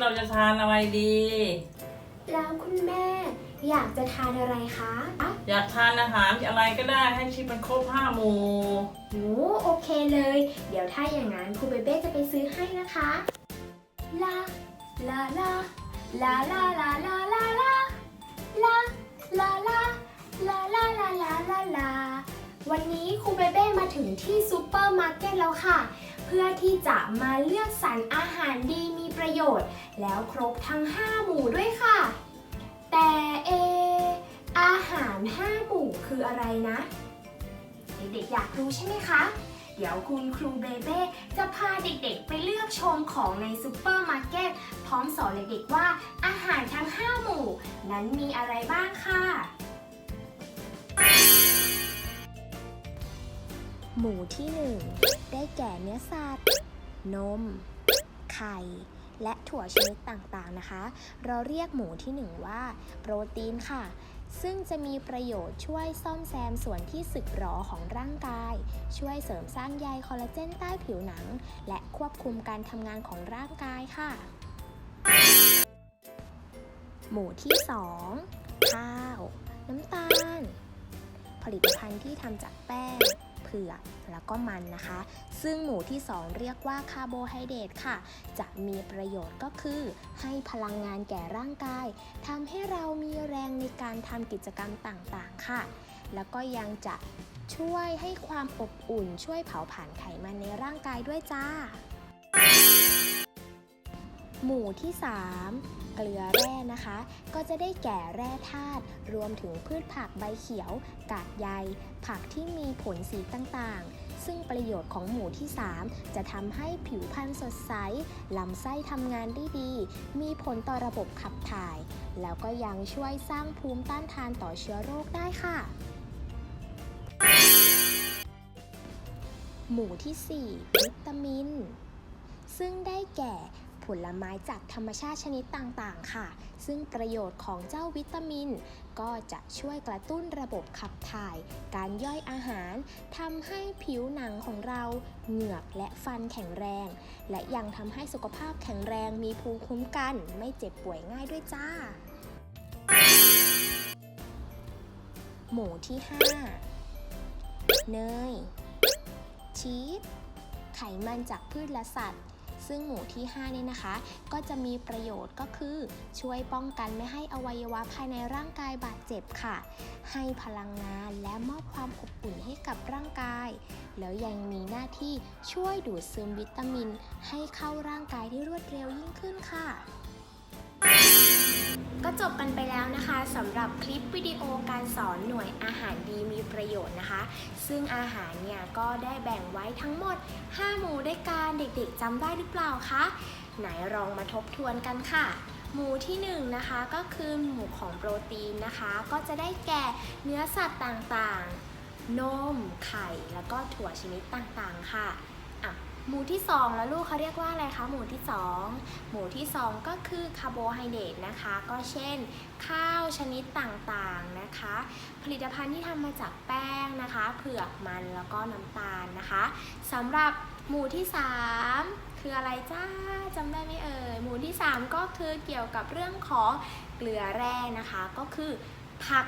เราจะทานอะไรดี แล้วคุณแม่อยากจะทานอะไรคะอยากทานอาหารอะไรก็ได้ให้ที่มันครบห้าหมู่หนูโอเคเลย เดี๋ยวถ้าอย่างนั้นครูเบเบ้จะไปซื้อให้นะคะลาลาลาลาลาลาลาลาลาลาลาลาลาลาลาลาลาลา วันนี้ครูเบเบ้มาถึงที่ซูเปอร์มาร์เก็ตแล้วค่ะ เพื่อที่จะมาเลือกสรรอาหารดีมีประโยชน์ แล้วครบทั้ง 5 หมู่ด้วยค่ะ แต่เอ อาหาร 5 หมู่คืออะไรนะ เด็กๆอยากรู้ใช่ไหมคะ เดี๋ยวคุณครูเบเบ้จะพาเด็กๆ ไปเลือกชมของในซูเปอร์มาร์เก็ตพร้อมสอนเด็กๆว่าอาหารทั้ง 5 หมู่ นั้นมีอะไรบ้างค่ะ หมู่ที่ 1 ได้แก่เนื้อสัตว์ นม ไข่ และถั่วชนิดต่างๆนะคะ เราเรียกหมู่ที่ 1 ว่าโปรตีนค่ะ ซึ่งจะมีประโยชน์ช่วยซ่อมแซมส่วนที่สึกหรอของร่างกาย ช่วยเสริมสร้างใยคอลลาเจนใต้ผิวหนัง และควบคุมการทำงานของร่างกายค่ะ หมู่ที่ 2 ข้าว น้ำตาล ผลิตภัณฑ์ที่ทำจากแป้ง ผือกแล้วก็มันนะคะ ซึ่งหมู่ที่ 2 เรียกว่าคาร์โบไฮเดรตค่ะ จะมีประโยชน์ก็คือ ให้พลังงานแก่ร่างกายทำให้เรามีแรงในการทำกิจกรรมต่างๆ ค่ะ แล้วก็ยังจะช่วยให้ความอบอุ่นช่วยเผาผลาญไขมันในร่างกายด้วยจ้า หมู่ที่ 3 เกลือแร่นะคะ ก็จะได้แก่แร่ธาตุรวมถึงพืชผักใบเขียว กากใย ผักที่มีผลสีต่างๆ ซึ่งประโยชน์ของหมู่ที่ 3 จะทำให้ผิวพรรณสดใสลำไส้ทำงานได้ดี มีผลต่อระบบขับถ่าย แล้วก็ยังช่วยสร้างภูมิต้านทานต่อเชื้อโรคได้ค่ะหมู่ที่ 4 วิตามิน ซึ่งได้แก่ ผลไม้จากธรรมชาติชนิดต่างๆ ค่ะ ซึ่งประโยชน์ของเจ้าวิตามิน ก็จะช่วยกระตุ้นระบบขับถ่าย การย่อยอาหารทำให้ผิวหนังของเราเหงือกและฟันแข็งแรง และยังทำให้สุขภาพแข็งแรงมีภูมิคุ้มกัน ไม่เจ็บป่วยง่ายด้วยจ้า หมู่ที่ 5 เนยชีสไขมันจากพืชและสัตว์ ซึ่งหมู่ที่5นี้นะคะ ก็จะมีประโยชน์ก็คือ ช่วยป้องกันไม่ให้อวัยวะภายในร่างกายบาดเจ็บค่ะ ให้พลังงานและมอบความอบอุ่นให้กับร่างกาย แล้วยังมีหน้าที่ช่วยดูดซึมวิตามิน ให้เข้าร่างกายที่รวดเร็วยิ่งขึ้นค่ะ ก็จบกันไปแล้วนะคะสำหรับคลิปวิดีโอการสอนหน่วยอาหารดีมีประโยชน์นะคะ ซึ่งอาหารเนี่ยก็ได้แบ่งไว้ทั้งหมด 5 หมู่ด้วยกันเด็กๆจำได้หรือเปล่าคะไหนลองมาทบทวนกันค่ะ หมู่ที่1นงนะคะก็คือหมู่ของโปรตีนนะคะ ก็จะได้แก่เนื้อสัตว์ต่างๆ นม ไข่ แล้วก็ถั่วชนิดต่างๆค่ะอะ หมู่ที่ 2 แล้วลูกเขาเรียกว่าอะไรคะหมู่ที่ 2 หมู่ที่ 2 ก็คือคาร์โบไฮเดรตนะคะ ก็เช่น ข้าวชนิดต่างๆนะคะ ผลิตภัณฑ์ที่ทำมาจากแป้งนะคะ เผือกมันแล้วก็น้ำตาลนะคะสำหรับหมู่ที่ 3 คืออะไรจ้าจำได้ไหมเอ่ยหมู่ที่ 3 ก็คือเกี่ยวกับเรื่องของเกลือแร่นะคะ ก็คือผัก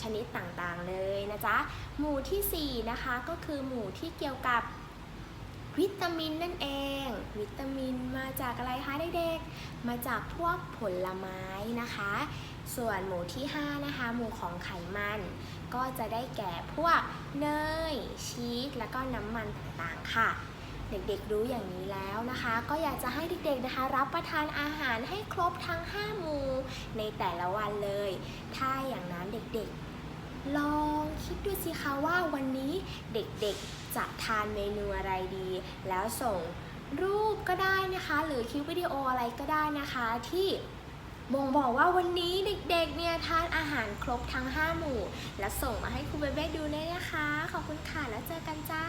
ชนิดต่างๆเลยนะจ๊ะหมู่ทีสี่4 นะคะก็คือหมู่ที่เกี่ยวกับ วิตามินนั่นเอง วิตามินมาจากอะไรคะเด็กๆ มาจากพวกผลไม้นะคะ ส่วนหมู่ที่ 5 นะคะ หมู่ของไขมัน ก็จะได้แก่พวกเนย ชีส แล้วก็น้ำมันต่างๆค่ะ เด็กๆรู้อย่างนี้แล้วนะคะ ก็อยากจะให้เด็กๆนะคะ รับประทานอาหารให้ครบทั้ง 5 หมู่ในแต่ละวันเลย ถ้าอย่างนั้นเด็กๆ ลองคิดดูสิคะว่าวันนี้เด็กๆจะทานเมนูอะไรดี แล้วส่งรูปก็ได้นะคะ หรือคลิปวิดีโออะไรก็ได้นะคะที่บ่งบอกว่าวันนี้เด็กๆเนี่ยทานอาหารครบทั้ง 5 หมู่ แล้วส่งมาให้ครูเบเบ้ดูเลยนะคะ ขอบคุณค่ะ แล้วเจอกันจ้า